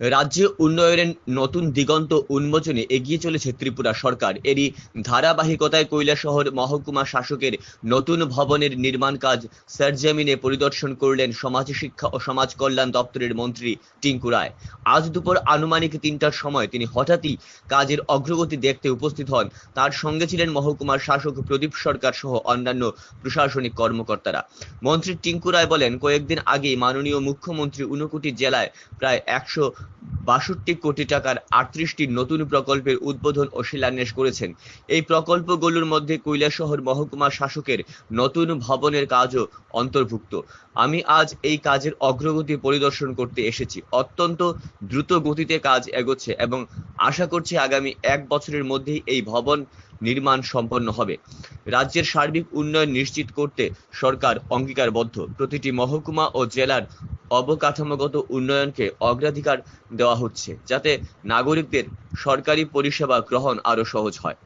রাজ্যে উন্নয়নের নতুন দিগন্ত উন্মোচনে এগিয়ে চলেছে ত্রিপুরা সরকার। এরই ধারাবাহিকতায় কৈলাসহর মহকুমা শাসকের নতুন ভবনের নির্মাণ কাজ সারজামিনে পরিদর্শন করলেন সমাজ শিক্ষা ও সমাজ কল্যাণ দপ্তরের মন্ত্রী টিঙ্কু রায়। আজ দুপুর আনুমানিক তিনটার সময় তিনি হঠাৎই কাজের অগ্রগতি দেখতে উপস্থিত হন। তার সঙ্গে ছিলেন মহকুমার শাসক প্রদীপ সরকার সহ অন্যান্য প্রশাসনিক কর্মকর্তারা। মন্ত্রী টিঙ্কু রায় বলেন, কয়েকদিন আগেই মাননীয় মুখ্যমন্ত্রী ঊনকোটি জেলায় প্রায় একশো বাষট্টি কোটি টাকার আটত্রিশটি নতুন প্রকল্পের উদ্বোধন ও শিলান্যাস করেছেন। এই প্রকল্পগুলোর মধ্যে কৈলাসহর মহকুমা শাসকের নতুন ভবনের কাজও অন্তর্ভুক্ত। আমি আজ এই কাজের অগ্রগতি পরিদর্শন করতে এসেছি। অত্যন্ত দ্রুত গতিতে কাজ এগোচ্ছে এবং আশা করছি আগামী এক বছরের মধ্যেই এই ভবন নির্মাণ সম্পন্ন হবে। রাজ্যের সার্বিক উন্নয়ন নিশ্চিত করতে সরকার অঙ্গীকারবদ্ধ। প্রতিটি মহকুমা ও জেলার অবকাঠামোগত উন্নয়নকে অগ্রাধিকার দেওয়া হচ্ছে যাতে নাগরিকদের সরকারি পরিষেবা গ্রহণ আরও সহজ হয়।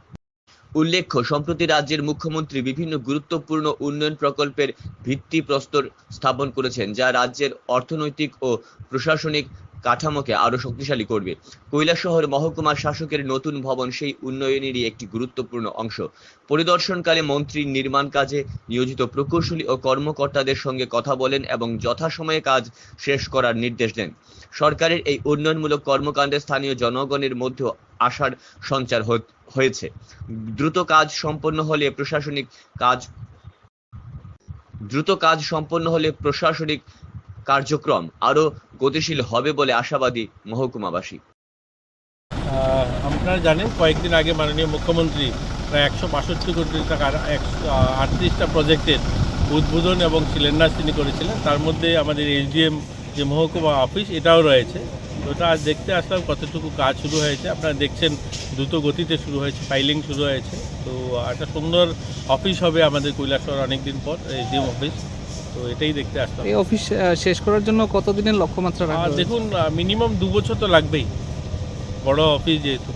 উল্লেখ্য, সম্প্রতি রাজ্যের মুখ্যমন্ত্রী বিভিন্ন গুরুত্বপূর্ণ উন্নয়ন প্রকল্পের ভিত্তিপ্রস্তর স্থাপন করেছেন, যা রাজ্যের অর্থনৈতিক ও প্রশাসনিক কাঠামোকে আরও শক্তিশালী করবে। কৈলাসহর মহকুমা শাসকের নতুন ভবন সেই উন্নয়নেরই একটি গুরুত্বপূর্ণ অংশ। পরিদর্শনকালে মন্ত্রী নির্মাণ কাজে নিয়োজিত প্রকৌশলী ও কর্মকর্তাদের সঙ্গে কথা বলেন এবং যথাসময়ে কাজ শেষ করার নির্দেশ দেন। সরকারের এই উন্নয়নমূলক কর্মকাণ্ডে স্থানীয় জনগণের মধ্যেও আশার সঞ্চার হয়েছে। দ্রুত কাজ সম্পন্ন হলে প্রশাসনিক কাজ, দ্রুত কাজ সম্পন্ন হলে প্রশাসনিক কার্যক্রম আরও গতিশীল হবে বলে আশাবাদী মহকুমাবাসী। আপনারা জানেন, কয়েকদিন আগে মাননীয় মুখ্যমন্ত্রী প্রায় একশো বাষট্টি কোটি টাকার আটত্রিশটা প্রজেক্টের উদ্বোধন এবং শিলান্যাস তিনি করেছিলেন। তার মধ্যে আমাদের এসডিএম যে মহকুমা অফিস, এটাও রয়েছে। ওটা আজ দেখতে আসলাম কতটুকু কাজ শুরু হয়েছে। আপনারা দেখছেন দ্রুত গতিতে শুরু হয়েছে ফাইলিং শুরু হয়েছে। তো একটা সুন্দর অফিস হবে আমাদের কৈলাসহর অনেকদিন পর এসডিএম অফিস তো এটাই দেখতে আসলাম। এই অফিস শেষ করার জন্য কতদিনের লক্ষ্যমাত্রা দেখুন মিনিমাম দু বছর তো লাগবেই। বড় অফিস যেহেতু।